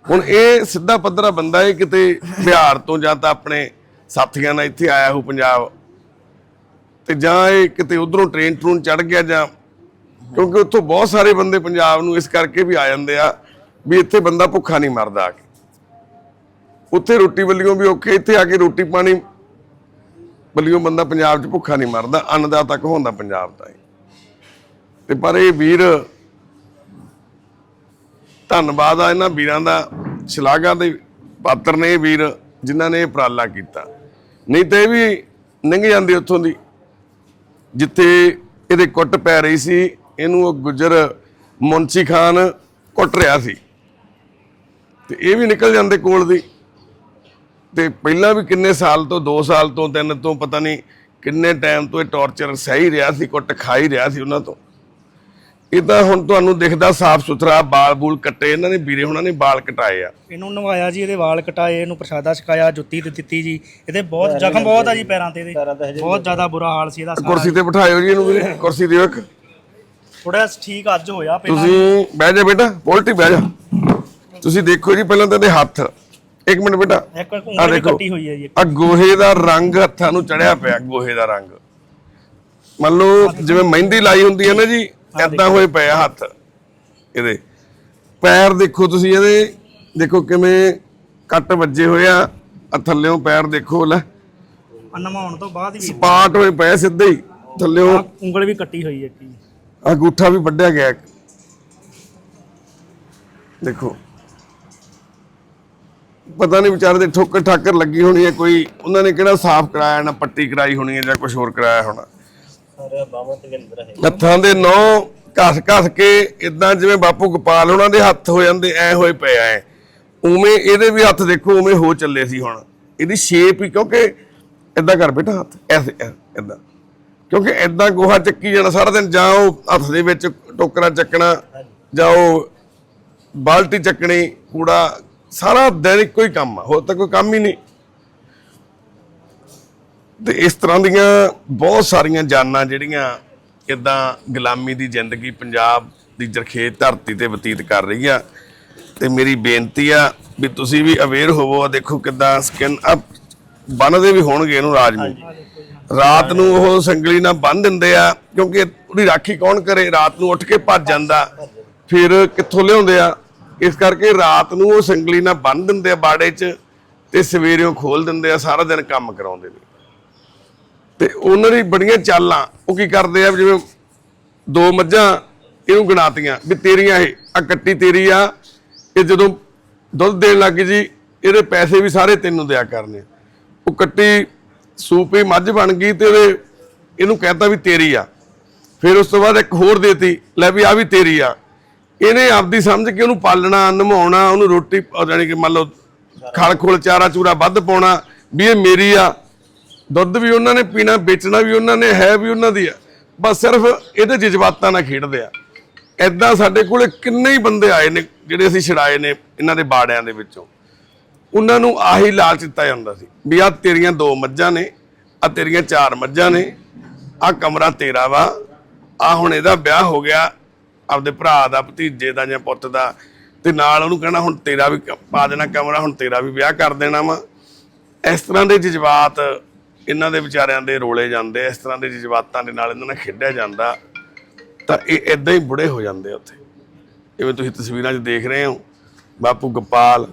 ਹੁਣ ਇਹ ਸਿੱਧਾ ਪੱਧਰਾ ਬੰਦਾ ਇਹ ਕਿਤੇ ਬਿਹਾਰ ਤੋਂ ਜਾਂ ਤਾਂ ਆਪਣੇ ਸਾਥੀਆਂ ਨਾਲ ਇੱਥੇ ਆਇਆ ਹੋ ਪੰਜਾਬ ਤੇ ਜਾਂ ਇਹ ਕਿਤੇ ਉਧਰੋਂ ਟ੍ਰੇਨ ਟਰੂਨ ਚੜ ਗਿਆ ਜਾਂ ਕਿਉਂਕਿ ਉੱਥੋਂ ਬਹੁਤ ਸਾਰੇ ਬੰਦੇ ਪੰਜਾਬ ਨੂੰ ਇਸ ਕਰਕੇ ਵੀ ਆ ਜਾਂਦੇ ਆ ਵੀ ਇੱਥੇ ਬੰਦਾ ਭੁੱਖਾ ਨਹੀਂ ਮਰਦਾ ਆ ਕੇ। ਉੱਥੇ ਰੋਟੀ ਵੱਲਿਓ ਵੀ ਔਖੇ, ਇੱਥੇ ਆ ਕੇ ਰੋਟੀ ਪਾਣੀ ਵੱਲਿਓ ਬੰਦਾ ਪੰਜਾਬ 'ਚ ਭੁੱਖਾ ਨਹੀਂ ਮਰਦਾ, ਅੰਨਦਾਤਾ ਕਹਾਉਂਦਾ ਪੰਜਾਬ ਦਾ ਤੇ ਪਰ ਇਹ ਵੀਰ ਧੰਨਵਾਦ ਆ ਇਹਨਾਂ ਵੀਰਾਂ ਦਾ, ਸ਼ਲਾਘਾ ਦੇ ਪਾਤਰ ਨੇ ਇਹ ਵੀਰ, ਜਿਨ੍ਹਾਂ ਨੇ ਇਹ ਉਪਰਾਲਾ ਕੀਤਾ। ਨਹੀਂ ਤੇ ਇਹ ਵੀ ਲੰਘ ਜਾਂਦੇ ਉੱਥੋਂ ਦੀ, ਜਿੱਥੇ ਇਹਦੇ ਕੁੱਟ ਪੈ ਰਹੀ ਸੀ, ਇਹਨੂੰ ਉਹ ਗੁੱਜਰ ਮੁੰਸ਼ੀ ਖਾਨ ਕੁੱਟ ਰਿਹਾ ਸੀ। ਤੇ ਇਹ ਵੀ ਨਿਕਲ ਜਾਂਦੇ ਕੋਲ ਦੀ। ਤੇ ਪਹਿਲਾਂ ਵੀ ਕਿੰਨੇ ਸਾਲ ਤੋਂ 2 ਸਾਲ ਤੋਂ 3 ਤੋਂ ਪਤਾ ਨਹੀਂ ਕਿੰਨੇ ਟਾਈਮ ਤੋਂ ਇਹ ਟੌਰਚਰ ਸਹੀ ਰਿਹਾ ਸੀ ਕੁੱਟ ਖਾ ਹੀ ਰਿਹਾ ਸੀ ਉਹਨਾਂ ਤੋਂ। ਇਹ ਤਾਂ ਹੁਣ ਤੁਹਾਨੂੰ ਦਿਖਦਾ ਸਾਫ਼ ਸੁਥਰਾ ਬਾਲ ਬੂਲ ਕੱਟੇ ਇਹਨਾਂ ਨੇ ਵੀਰੇ ਉਹਨਾਂ ਨੇ ਬਾਲ ਕਟਾਏ ਆ। ਇਹਨੂੰ ਨਵਾਇਆ ਜੀ ਇਹਦੇ ਵਾਲ ਕਟਾਏ ਇਹਨੂੰ ਪ੍ਰਸ਼ਾਦਾ ਛਕਾਇਆ ਜੁੱਤੀ ਤੇ ਦਿੱਤੀ ਜੀ। ਇਹਦੇ ਬਹੁਤ ਜ਼ਖਮ ਬਹੁਤ ਆ ਜੀ ਪੈਰਾਂ ਤੇ ਇਹਦੇ। ਬਹੁਤ ਜ਼ਿਆਦਾ ਬੁਰਾ ਹਾਲ ਸੀ ਇਹਦਾ ਕੁਰਸੀ ਤੇ ਬਿਠਾਇਓ ਜੀ ਇਹਨੂੰ ਵੀਰੇ ਕੁਰਸੀ ਦਿਓ ਇੱਕ। ਥੋੜਾ ਠੀਕ ਅੱਜ ਹੋਇਆ ਪਹਿਲਾਂ। ਤੁਸੀਂ ਬਹਿ ਜਾ ਬੇਟਾ ਪੋਲਟੀ ਬਹਿ ਜਾ। ਤੁਸੀਂ ਦੇਖੋ ਜੀ ਪਹਿਲਾਂ ਤਾਂ ਇਹਦੇ ਹੱਥ। ਇੱਕ ਮਿੰਟ ਬੇਟਾ। ਇੱਕ ਆ ਉਂਗਲ ਵੀ ਦੇਖੋ। ਕੱਟੀ ਹੋਈ ਹੈ ਜੀ। ਆ ਗੋਹੇ ਦਾ ਰੰਗ ਹੱਥਾਂ ਨੂੰ ਚੜਿਆ ਪਿਆ ਗੋਹੇ ਦਾ ਰੰਗ। ਮੰਨ ਲਓ ਜਿਵੇਂ ਮਹਿੰਦੀ ਲਾਈ ਹੁੰਦੀ ਹੈ ਨਾ ਜੀ ਏਦਾਂ ਹੋਏ ਪਏ ਆ ਹੱਥ। ਇਹਦੇ। ਪੈਰ ਦੇਖੋ ਤੁਸੀਂ ਇਹਦੇ। ਦੇਖੋ ਕਿਵੇਂ ਕੱਟ ਵੱਜੇ ਹੋਏ ਆ। ਆ ਥੱਲਿਓਂ ਪੈਰ ਦੇਖੋ ਲੈ। ਨਵਾਉਣ ਤੋਂ ਬਾਅਦ ਵੀ। ਪਾਟ ਹੋਏ ਪਏ ਆ ਸਿੱਧੇ ਹੀ। ਥੱਲਿਓਂ ਉਂਗਲ ਵੀ ਕੱਟੀ ਹੋਈ ਹੈ ਜੀ। ਆ ਅੰਗੂਠਾ ਵੀ ਵੱਢਿਆ ਗਿਆ ਇੱਕ। ਦੇਖੋ। ਪਤਾ ਨਹੀਂ ਵਿਚਾਰੇ ਦੇ ਠੋਕਰ ਠਾਕਰ ਲੱਗੀ ਹੋਣੀ ਹੈ ਕੋਈ ਉਹਨਾਂ ਨੇ ਕਿਹੜਾ ਸਾਫ਼ ਕਰਾਇਆ ਨਾ ਪੱਟੀ ਕਰਾਈ ਹੋਣੀ ਹੈ ਜਾਂ ਕੁਝ ਹੋਰ ਕਰਾਇਆ ਹੋਣਾ। ਹੱਥਾਂ ਦੇ ਨੌ ਘਸ ਘਸ ਕੇ ਇਦਾਂ ਜਿਵੇਂ ਬਾਪੂ ਗੋਪਾਲ ਉਹਨਾਂ ਦੇ ਹੱਥ ਹੋ ਜਾਂਦੇ ਐ ਹੋਏ ਪਏ ਐ। ਉਵੇਂ ਇਹਦੇ ਵੀ ਹੱਥ ਦੇਖੋ ਉਵੇਂ ਹੋ ਚੱਲੇ ਸੀ ਹੁਣ। ਇਹਦੀ ਸ਼ੇਪ ਹੀ ਕਿਉਂਕਿ ਇਦਾਂ ਕਰ ਬੇਟਾ ਹੱਥ ਐਸੇ ਇਦਾਂ ਕਿਉਂਕਿ ਇਦਾਂ ਗੋਹਾ ਚੱਕੀ ਜਾਣਾ ਸਾਰਾ ਦਿਨ ਜਾਂ ਉਹ ਹੱਥ ਦੇ ਵਿੱਚ ਟੋਕਰਾ ਚੱਕਣਾ ਜਾਂ ਉਹ ਬਾਲਟੀ ਚੱਕਣੀ ਕੂੜਾ ਸਾਰਾ ਦਿਨ ਇੱਕੋ ਹੀ ਕੰਮ ਆ, ਹੋਰ ਤਾਂ ਕੋਈ ਕੰਮ ਹੀ ਨਹੀਂ। ਤੇ ਇਸ ਤਰ੍ਹਾਂ ਦੀਆਂ ਬਹੁਤ ਸਾਰੀਆਂ ਜਾਨਾਂ ਜਿਹੜੀਆਂ ਇਦਾਂ ਗੁਲਾਮੀ ਦੀ ਜ਼ਿੰਦਗੀ ਪੰਜਾਬ ਦੀ ਜਰਖੇਤ ਧਰਤੀ ਤੇ ਬਤੀਤ ਕਰ ਰਹੀ ਆ, ਤੇ ਮੇਰੀ ਬੇਨਤੀ ਆ ਵੀ ਤੁਸੀਂ ਵੀ ਅਵੇਅਰ ਹੋਵੋ ਆ ਦੇਖੋ ਕਿਦਾਂ ਸਕਿਨ ਅਪ ਬੰਨਦੇ ਵੀ ਹੋਣਗੇ ਇਹਨੂੰ ਰਾਜ ਨੂੰ ਰਾਤ ਨੂੰ ਉਹ ਸੰਗਲੀ ਨਾਲ ਬੰਨ ਦਿੰਦੇ ਆ, ਕਿਉਂਕਿ ਉਹਦੀ ਰਾਖੀ ਕੌਣ ਕਰੇ? ਰਾਤ ਨੂੰ ਉੱਠ ਕੇ ਭੱਜ ਜਾਂਦਾ, ਫਿਰ ਕਿੱਥੋਂ ਲਿਆਉਂਦੇ ਆ? ਇਸ ਕਰਕੇ ਰਾਤ ਨੂੰ ਉਹ ਸੰਗਲੀ ਨਾਲ ਬੰਨ ਦਿੰਦੇ ਆ ਬਾੜੇ 'ਚ ਤੇ ਸਵੇਰੇ ਉਹ ਖੋਲ ਦਿੰਦੇ ਆ, ਸਾਰਾ ਦਿਨ ਕੰਮ ਕਰਾਉਂਦੇ ਨੇ। ਤੇ ਉਹਨਾਂ ਦੀ ਬੜੀਆਂ ਚਾਲਾਂ, ਉਹ ਕੀ ਕਰਦੇ ਆ, ਜਿਵੇਂ ਦੋ ਮੱਝਾਂ ਇਹਨੂੰ ਗਣਾਤੀਆਂ ਵੀ ਤੇਰੀਆਂ ਇਹ ਆ ਕੱਟੀ ਤੇਰੀ ਆ, ਇਹ ਜਦੋਂ ਦੁੱਧ ਦੇਣ ਲੱਗ ਗਈ ਜੀ, ਇਹਦੇ ਪੈਸੇ ਵੀ ਸਾਰੇ ਤੈਨੂੰ ਦਿਆ ਕਰਨੇ ਉਹ ਕੱਟੀ ਸੂਪੀ ਮੱਝ ਬਣ ਗਈ ਤੇ ਉਹਦੇ ਇਹਨੂੰ ਕਹਿਤਾ ਵੀ ਤੇਰੀ ਆ। ਫਿਰ ਉਸ ਤੋਂ ਬਾਅਦ ਇੱਕ ਹੋਰ ਦੇਤੀ, ਲੈ ਵੀ ਆ ਵੀ ਤੇਰੀ ਆ। ਇਹਨੇ ਆਪਦੀ ਸਮਝ ਕੇ ਉਹਨੂੰ ਪਾਲਣਾ, ਨਮਾਉਣਾ, ਉਹਨੂੰ ਰੋਟੀ ਉਹ ਜਾਣੀ ਕਿ ਮੰਨ ਲਓ ਖਲ ਖੁਲ, ਚਾਰਾ ਚੂਰਾ ਵੱਧ ਪਾਉਣਾ, ਵੀ ਇਹ ਮੇਰੀ ਆ। ਦੁੱਧ ਵੀ ਉਹਨਾਂ ਨੇ ਪੀਣਾ, ਵੇਚਣਾ ਵੀ ਉਹਨਾਂ ਨੇ, ਹੈ ਵੀ ਉਹਨਾਂ ਦੀ ਆ। ਬਸ ਸਿਰਫ ਇਹਦੇ ਜਜ਼ਬਾਤਾਂ ਨਾਲ ਖੇਡਦੇ ਆ। ਐਦਾਂ ਸਾਡੇ ਕੋਲੇ ਕਿੰਨੇ ਹੀ ਬੰਦੇ ਆਏ ਨੇ, ਜਿਹੜੇ ਅਸੀਂ ਛੜਾਏ ਨੇ ਇਹਨਾਂ ਦੇ ਬਾੜਿਆਂ ਦੇ ਵਿੱਚੋਂ। ਉਹਨਾਂ ਨੂੰ ਆਹੀ ਲਾਲਚ ਦਿੱਤਾ ਜਾਂਦਾ ਸੀ, ਵੀ ਆ ਤੇਰੀਆਂ ਦੋ ਮੱਝਾਂ ਨੇ ਆ ਤੇਰੀਆਂ ਚਾਰ ਮੱਝਾਂ ਨੇ ਆ ਕਮਰਾ ਤੇਰਾ ਵਾ ਆ ਹੁਣ ਇਹਦਾ ਵਿਆਹ ਹੋ ਗਿਆ ਆਪਦੇ ਭਰਾ ਦਾ, ਭਤੀਜੇ ਦਾ ਜਾਂ ਪੁੱਤ ਦਾ ਤੇ ਨਾਲ ਉਹਨੂੰ ਕਹਿਣਾ, ਹੁਣ ਤੇਰਾ ਵੀ ਕ- ਪਾ ਦੇਣਾ ਕਮਰਾ, ਹੁਣ ਤੇਰਾ ਵੀ ਵਿਆਹ ਕਰ ਦੇਣਾ ਵਾ। ਇਸ ਤਰ੍ਹਾਂ ਦੇ ਜਜ਼ਬਾਤ ਇਹਨਾਂ ਦੇ ਵਿਚਾਰਿਆਂ ਦੇ ਰੋਲੇ ਜਾਂਦੇ ਇਸ ਤਰ੍ਹਾਂ ਦੇ ਜਜ਼ਬਾਤਾਂ ਦੇ ਨਾਲ ਇਹਨਾਂ ਨਾਲ ਖੇਡਿਆ ਜਾਂਦਾ। ਤਾਂ ਇਹ ਇਦਾਂ ਹੀ ਬੁੜੇ ਹੋ ਜਾਂਦੇ ਆ ਉੱਥੇ। ਜਿਵੇਂ ਤੁਸੀਂ ਤਸਵੀਰਾਂ 'ਚ ਦੇਖ ਰਹੇ ਹੋ, ਬਾਪੂ ਗੋਪਾਲ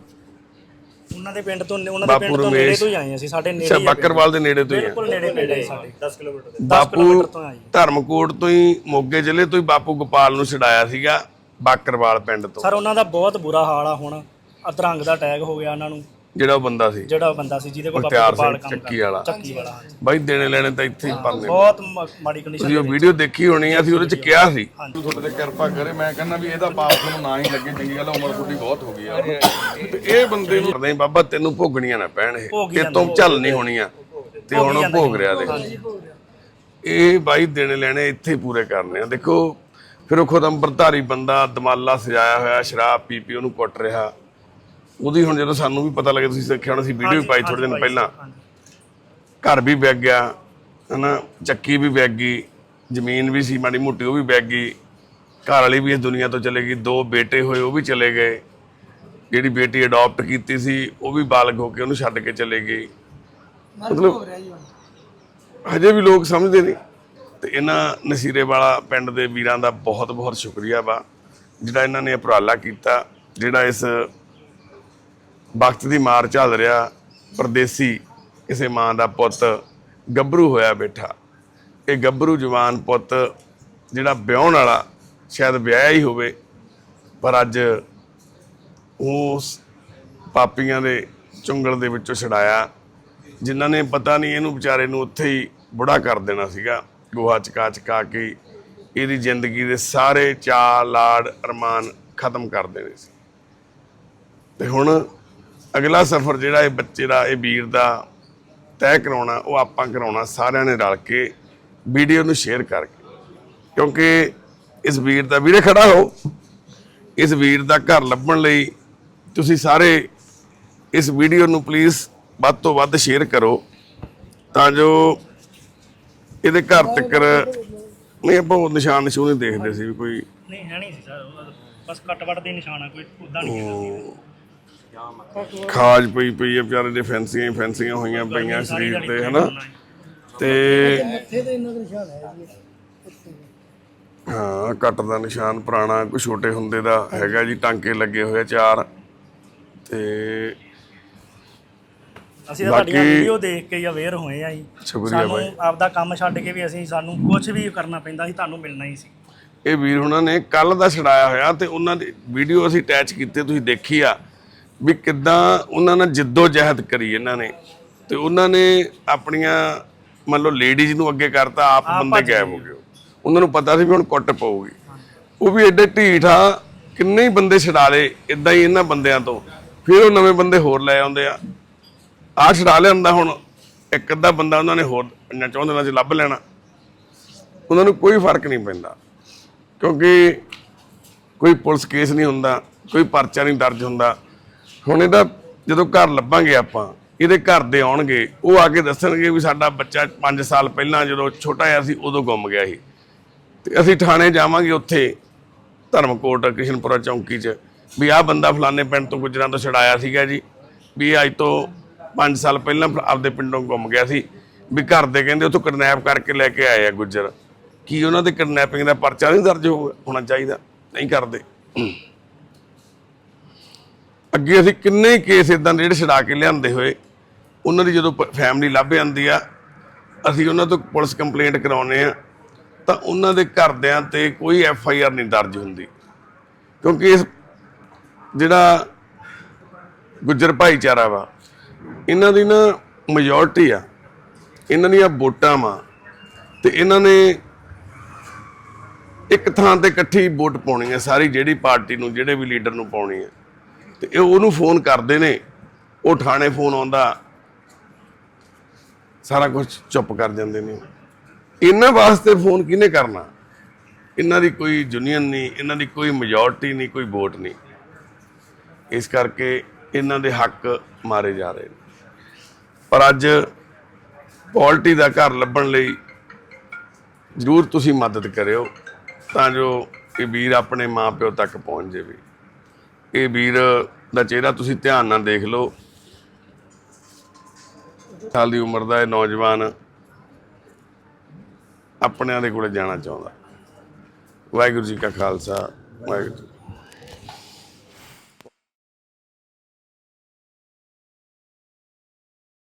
ਉਹਨਾਂ ਦੇ ਪਿੰਡ ਤੋਂ ਉਹਨਾਂ ਦੇ ਪਿੰਡ ਤੋਂ ਨੇੜੇ। ਤੋਂ ਹੀ ਆਏ ਅਸੀਂ ਸਾਡੇ ਨੇੜੇ ਅੱਛਾ। ਬੱਕਰਵਾਲ ਦੇ ਨੇੜੇ ਤੋਂ ਹੀ ਬਿਲਕੁਲ ਨੇੜੇ ਪਿੰਡ ਹੈ ਸਾਡੇ। 10 ਕਿਲੋਮੀਟਰ ਦੇ 10 ਬਾਪੂ ਕਿਲੋਮੀਟਰ ਤੋਂ ਆਏ ਧਰਮਕੋਟ ਤੋਂ ਹੀ ਮੋਗੇ ਜ਼ਿਲ੍ਹੇ ਤੋਂ ਹੀ ਬਾਪੂ ਗੋਪਾਲ ਨੂੰ ਛਡਾਇਆ ਸੀਗਾ ਬਾਕਰਵਾਲ ਪਿੰਡ ਤੋਂ। ਸਰ ਉਹਨਾਂ ਦਾ ਬਹੁਤ ਬੁਰਾ ਹਾਲ ਆ ਹੁਣ। ਅਧਰੰਗ ਦਾ ਅਟੈਕ ਹੋ ਗਿਆ ਉਹਨਾਂ ਨੂੰ। ਜਿਹੜਾ ਉਹ ਬੰਦਾ ਸੀ। ਜਿਹੜਾ ਬੰਦਾ ਸੀ ਜਿਹਦੇ ਕੋਲ ਮੁਖਤਿਆਰ ਗੋਪਾਲ ਸਿੰਘ ਕੰਮ ਚੱਕੀ। ਵਾਲਾ। ਚੱਕੀ ਵਾਲਾ ਹਾਂਜੀ। ਬਾਈ ਦੇਣੇ ਲੈਣੇ ਤਾਂ ਇੱਥੇ ਹੀ ਪਾਉਂਦੇ ਬਹੁਤ ਮ- ਮਾੜੀ ਕੰਡੀਸ਼ਨ ਤੁਸੀਂ ਉਹ ਵੀਡੀਓ ਦੇਖੀ ਹੋਣੀ ਆ ਅਸੀਂ ਉਹਦੇ ਚ ਕਿਹਾ ਸੀ। ਤੁਹਾਡੇ ਤੇ ਕਿਰਪਾ ਕਰੇ ਮੈਂ ਕਹਿੰਦਾ ਵੀ ਇਹਦਾ ਪਾਪ ਤੁਹਾਨੂੰ ਨਾ ਹੀ ਲੱਗੇ ਚੰਗੀ ਗੱਲ ਆ, ਉਮਰ ਤੁਹਾਡੀ ਬਹੁਤ ਹੋ ਗਈ ਆ। ਤੇ ਇਹ ਬੰਦੇ ਨੂੰ ਨਹੀਂ ਬਾਬਾ ਤੈਨੂੰ ਭੋਗਣੀਆਂ ਨਾ ਪੈਣ ਇਹ। ਭੋਗ ਹੀ ਤੇ ਤੋਂ ਝੱਲ ਨਹੀਂ ਹੋਣੀਆਂ ਤੇ ਹੁਣ ਉਹ ਭੋਗ ਰਿਹਾ ਦੇਖ। ਇਹ ਬਾਈ ਦੇਣੇ ਲੈਣੇ ਇੱਥੇ ਹੀ ਪੂਰੇ ਕਰਨੇ ਆ। ਦੇਖੋ ਫਿਰ ਉਹ ਖੁਦ ਅੰਬਰਧਾਰੀ ਬੰਦਾ ਦਮਾਲਾ ਸਜਾਇਆ ਹੋਇਆ ਸ਼ਰਾਬ ਪੀ ਪੀ ਉਹਨੂੰ ਕੁੱਟ ਰਿਹਾ। ਉਹਦੀ ਹੁਣ ਜਦੋਂ ਸਾਨੂੰ ਵੀ ਪਤਾ ਲੱਗਿਆ ਤੁਸੀਂ ਦੇਖਿਆ ਹੋਣਾ ਸੀ ਵੀਡੀਓ ਵੀ ਪਾਈ ਥੋੜੇ ਦਿਨ ਪਹਿਲਾਂ। ਘਰ ਵੀ ਵਿਕ ਗਿਆ ਹਨਾ ਚੱਕੀ ਵੀ ਵਿਕ ਗਈ ਜ਼ਮੀਨ ਵੀ ਸੀ ਮਾੜੀ ਮੋਟੀ ਉਹ ਵੀ ਵਿਕ ਗਈ। ਘਰ ਵਾਲੀ ਵੀ ਇਸ ਦੁਨੀਆ ਤੋਂ ਚਲੇ ਗਈ ਦੋ ਬੇਟੇ ਹੋਏ ਉਹ ਵੀ ਚਲੇ ਗਏ। ਜਿਹੜੀ ਬੇਟੀ ਅਡਾਪਟ ਕੀਤੀ ਸੀ ਉਹ ਵੀ ਬਾਲਗ ਹੋ ਕੇ ਉਹਨੂੰ ਛੱਡ ਕੇ ਚਲੇ ਗਈ। ਮਤਲਬ ਹਜੇ ਵੀ ਲੋਕ ਸਮਝਦੇ ਨਹੀਂ। ਤੇ ਇਹਨਾਂ ਨਸੀਰੇ ਵਾਲਾ ਪਿੰਡ ਦੇ ਵੀਰਾਂ ਦਾ ਬਹੁਤ ਬਹੁਤ ਸ਼ੁਕਰੀਆ ਵਾ ਜਿਹੜਾ ਇਹਨਾਂ ਨੇ ਉਪਰਾਲਾ ਕੀਤਾ ਜਿਹੜਾ ਇਸ ਵਕਤ ਦੀ ਮਾਰ ਝੱਲ ਰਿਹਾ ਪਰਦੇਸੀ ਕਿਸੇ ਮਾਂ ਦਾ ਪੁੱਤ ਗੱਭਰੂ ਹੋਇਆ ਬੈਠਾ। ਇਹ ਗੱਭਰੂ ਜਵਾਨ ਪੁੱਤ ਜਿਹੜਾ ਵਿਆਹਣ ਵਾਲਾ ਸ਼ਾਇਦ ਵਿਆਹਿਆ ਹੀ ਹੋਵੇ, ਪਰ ਅੱਜ ਉਸ ਪਾਪੀਆਂ ਦੇ ਚੁੰਗਲ ਦੇ ਵਿੱਚੋਂ ਛਡਾਇਆ, ਜਿਨ੍ਹਾਂ ਨੇ ਪਤਾ ਨਹੀਂ ਇਹਨੂੰ ਵਿਚਾਰੇ ਨੂੰ ਉੱਥੇ ਹੀ ਬੁੜਾ ਕਰ ਦੇਣਾ ਸੀਗਾ, ਗੋਹਾ ਚਕਾ ਚਕਾ ਕੇ ਇਹਦੀ ਜ਼ਿੰਦਗੀ ਦੇ ਸਾਰੇ ਚਾਅ, ਲਾੜ, ਅਰਮਾਨ ਖਤਮ ਕਰ ਦੇਣੇ ਸੀ। ਤੇ ਹੁਣ ਅਗਲਾ ਸਫ਼ਰ ਜਿਹੜਾ ਇਹ ਬੱਚੇ ਦਾ ਇਹ ਵੀਰ ਦਾ ਤੈਅ ਕਰਾਉਣਾ ਉਹ ਆਪਾਂ ਕਰਾਉਣਾ ਸਾਰਿਆਂ ਨੇ ਰਲ ਕੇ ਵੀਡੀਓ ਨੂੰ ਸ਼ੇਅਰ ਕਰਕੇ। ਕਿਉਂਕਿ ਇਸ ਵੀਰ ਦਾ ਵੀਰੇ ਖੜਾ ਹੋ। ਇਸ ਵੀਰ ਦਾ ਘਰ ਲੱਭਣ ਲਈ ਤੁਸੀਂ ਸਾਰੇ ਇਸ ਵੀਡੀਓ ਨੂੰ ਪਲੀਜ਼ ਵੱਧ ਤੋਂ ਵੱਧ ਸ਼ੇਅਰ ਕਰੋ। ਤਾਂ ਜੋ ਇਹਦੇ ਘਰ ਤੱਕ ਨਹੀਂ ਆਪਾਂ ਉਹ ਨਿਸ਼ਾਨ ਨਿਸ਼ੂਨ ਹੀ ਦੇਖਦੇ ਸੀ ਵੀ ਕੋਈ ਨਹੀਂ ਹੈ ਨਹੀਂ ਸੀ ਸਰ ਬਸ ਕੱਟ-ਵੱਟ ਦੇ ਨਿਸ਼ਾਨ ਆ ਕੋਈ ਉਦਾਂ ਨਹੀਂ ਸੀ ਖਾਜ ਪਈ ਪਈ ਹੈ ਵਿਚਾਰੇ ਦੇ ਫੈਂਸੀਆਂ ਹੀ ਫੈਂਸੀਆਂ ਹੋਈਆਂ ਪਈਆਂ ਸਰੀਰ ਤੇ ਹਨਾ? ਤੇ ਹਾਂ ਕੱਟ ਦਾ ਨਿਸ਼ਾਨ ਪੁਰਾਣਾ ਕੋਈ ਛੋਟੇ ਹੁੰਦੇ ਦਾ ਹੈਗਾ ਜੀ ਟਾਂਕੇ ਲੱਗੇ ਹੋਏ ਚਾਰ। ਤੇ ਅਸੀਂ ਤਾਂ ਤੁਹਾਡੀਆਂ ਬਾਕੀ- ਵੀਡੀਓ ਦੇਖ ਕੇ ਹੀ ਅਵੇਅਰ ਹੋਏ ਆ ਜੀ। ਸ਼ੁਕਰੀਆ ਸਾਨੂੰ ਬਾਈ। ਆਪਦਾ ਕੰਮ ਛੱਡ ਕੇ ਵੀ ਅਸੀਂ ਸਾਨੂੰ ਕੁਝ ਵੀ ਕਰਨਾ ਪੈਂਦਾ ਸੀ ਤੁਹਾਨੂੰ ਮਿਲਣਾ ਹੀ ਸੀ। ਇਹ ਵੀਰ ਹੁਣਾਂ ਨੇ ਕੱਲ ਦਾ ਛਡਾਇਆ ਹੋਇਆ ਤੇ ਉਹਨਾਂ ਦੀ ਵੀਡੀਓ ਅਸੀਂ ਅਟੈਚ ਕੀਤੇ ਤੁਸੀਂ ਦੇਖੀ ਆ। ਵੀ ਕਿੱਦਾਂ ਉਹਨਾਂ ਨਾਲ ਜਿੱਦੋ ਜਹਿਦ ਕਰੀ ਇਹਨਾਂ ਨੇ ਤੇ ਉਹਨਾਂ ਨੇ ਆਪਣੀਆਂ ਮੰਨ ਲਓ ਲੇਡੀਜ਼ ਨੂੰ ਅੱਗੇ ਕਰਤਾ ਆਪ ਬੰਦੇ ਗਾਇਬ ਹੋ ਗਏ। ਉਹਨਾਂ ਨੂੰ ਪਤਾ ਸੀ ਵੀ ਹੁਣ ਕੁੱਟ ਪਊਗੀ। ਉਹ ਵੀ ਐਡੇ ਢੀਠ ਆ ਕਿੰਨੇ ਹੀ ਬੰਦੇ ਛਡਾ ਲਏ ਇਦਾਂ ਹੀ ਇਹਨਾਂ ਬੰਦਿਆਂ ਤੋਂ। ਫਿਰ ਉਹ ਨਵੇਂ ਬੰਦੇ ਹੋਰ ਲੈ ਆਉਂਦੇ ਆ। ਆਹ ਛਡਾ ਲਿਆਂਦਾ ਹੁਣ ਇੱਕ ਅੱਧਾ ਬੰਦਾ ਉਹਨਾਂ ਨੇ ਹੋਰ ਪੰਜਾਂ ਚੌਂ ਦਿਨਾਂ 'ਚ ਲੱਭ ਲੈਣਾ। ਉਹਨਾਂ ਨੂੰ ਕੋਈ ਫ਼ਰਕ ਨਹੀਂ ਪੈਂਦਾ। ਕਿਉਂਕਿ ਕੋਈ ਪੁਲਿਸ ਕੇਸ ਨਹੀਂ ਹੁੰਦਾ ਕੋਈ ਪਰਚਾ ਨਹੀਂ ਦਰਜ ਹੁੰਦਾ। ਹੁਣ ਇਹਦਾ ਜਦੋਂ ਘਰ ਲੱਭਾਂਗੇ ਆਪਾਂ, ਇਹਦੇ ਘਰ ਦੇ ਆਉਣਗੇ, ਉਹ ਆ ਕੇ ਦੱਸਣਗੇ ਵੀ ਸਾਡਾ ਬੱਚਾ 5 ਸਾਲ ਪਹਿਲਾਂ ਜਦੋਂ ਛੋਟਾ ਜਿਹਾ ਸੀ, ਉਦੋਂ ਗੁੰਮ ਗਿਆ ਸੀ ਤੇ ਅਸੀਂ ਥਾਣੇ ਜਾਵਾਂਗੇ ਉੱਥੇ, ਧਰਮਕੋਟ, ਕਿਸ਼ਨਪੁਰਾ ਚੌਂਕੀ 'ਚ, ਵੀ ਆਹ ਬੰਦਾ ਫਲਾਣੇ ਪਿੰਡ ਤੋਂ ਗੁਜਰਾਂ ਤੋਂ ਛੜਾਇਆ ਸੀਗਾ ਜੀ, ਵੀ ਅੱਜ ਤੋਂ 5 ਸਾਲ ਪਹਿਲਾਂ ਫ- ਆਪਦੇ ਪਿੰਡੋਂ ਗੁੰਮ ਗਿਆ ਸੀ। ਵੀ ਘਰ ਦੇ ਕਹਿੰਦੇ ਉੱਥੋਂ ਕਿਡਨੈਪ ਕਰਕੇ ਲੈ ਕੇ ਆਏ ਆ ਗੁੱਜਰ। ਕੀ ਉਹਨਾਂ ਦੇ ਕਿਡਨੈਪਿੰਗ ਦਾ ਪਰਚਾ ਨਹੀਂ ਦਰਜ ਹੋਣਾ ਚਾਹੀਦਾ? ਨਹੀਂ ਕਰਦੇ। ਅੱਗੇ ਅਸੀਂ ਕਿੰਨੇ ਹੀ ਕੇਸ ਇਦਾਂ ਦੇ ਜਿਹੜੇ ਛਡਾ ਕੇ ਲਿਆਂਦੇ ਹੋਏ, ਉਹਨਾਂ ਦੀ ਜਦੋਂ ਫੈਮਿਲੀ ਲੱਭ ਜਾਂਦੀ ਆ, ਅਸੀਂ ਉਹਨਾਂ ਤੋਂ ਪੁਲਿਸ ਕੰਪਲੇਂਟ ਕਰਾਉਨੇ ਆ ਤਾਂ ਉਹਨਾਂ ਦੇ ਘਰਦਿਆਂ ਤੇ ਕੋਈ ਐਫ ਆਈ ਆਰ ਨਹੀਂ ਦਰਜ ਹੁੰਦੀ। ਕਿਉਂਕਿ ਇਸ ਜਿਹੜਾ ਗੁੱਜਰ ਭਾਈਚਾਰਾ ਵਾ, ਇਹਨਾਂ ਦੀ ਨਾ ਮੈਜੋਰਟੀ ਆ, ਇਹਨਾਂ ਦੀਆਂ ਵੋਟਾਂ ਵਾ, ਤੇ ਇਹਨਾਂ ਨੇ ਇੱਕ ਥਾਂ ਤੇ ਇਕੱਠੀ ਵੋਟ ਪਾਉਣੀ ਹੈ ਸਾਰੀ ਜਿਹੜੀ ਪਾਰਟੀ ਨੂੰ, ਜਿਹੜੇ ਵੀ ਲੀਡਰ ਨੂੰ ਪਾਉਣੀ ਹੈ ਤੇ ਇਹ ਉਹਨੂੰ ਫੋਨ ਕਰਦੇ ਨੇ, ਉਹ ਥਾਣੇ ਫੋਨ ਆਉਂਦਾ। ਸਾਰਾ ਕੁਝ ਚੁੱਪ ਕਰ ਜਾਂਦੇ ਨੇ। ਇਹਨਾਂ ਵਾਸਤੇ ਫੋਨ ਕਿਹਨੇ ਕਰਨਾ? ਇਹਨਾਂ ਦੀ ਕੋਈ ਯੂਨੀਅਨ ਨਹੀਂ, ਇਹਨਾਂ ਦੀ ਕੋਈ ਮੈਜੋਰਟੀ ਨਹੀਂ, ਕੋਈ ਵੋਟ ਨਹੀਂ। ਇਸ ਕਰਕੇ ਇਹਨਾਂ ਦੇ ਹੱਕ ਮਾਰੇ ਜਾ ਰਹੇ ਨੇ। ਪਰ ਅੱਜ ਪੋਲਿਟੀ ਦਾ ਘਰ ਲੱਭਣ ਲਈ ਜ਼ਰੂਰ ਤੁਸੀਂ ਮਦਦ ਕਰਿਓ, ਤਾਂ ਜੋ ਇਹ ਵੀਰ ਆਪਣੇ ਮਾਪਿਓ ਤੱਕ ਪਹੁੰਚ ਜਾਵੇ। ਇਹ ਵੀਰ ਦਾ ਚਿਹਰਾ ਤੁਸੀਂ ਧਿਆਨ ਨਾਲ ਦੇਖ ਲਓ। ਸਾਲ ਦੀ ਉਮਰ ਦਾ ਇਹ ਨੌਜਵਾਨ ਆਪਣਿਆਂ ਦੇ ਕੋਲੇ ਜਾਣਾ ਚਾਹੁੰਦਾ। ਵਾਹਿਗੁਰੂ ਜੀ ਕਾ ਖਾਲਸਾ, ਵਾਹਿਗੁਰੂ ਜੀ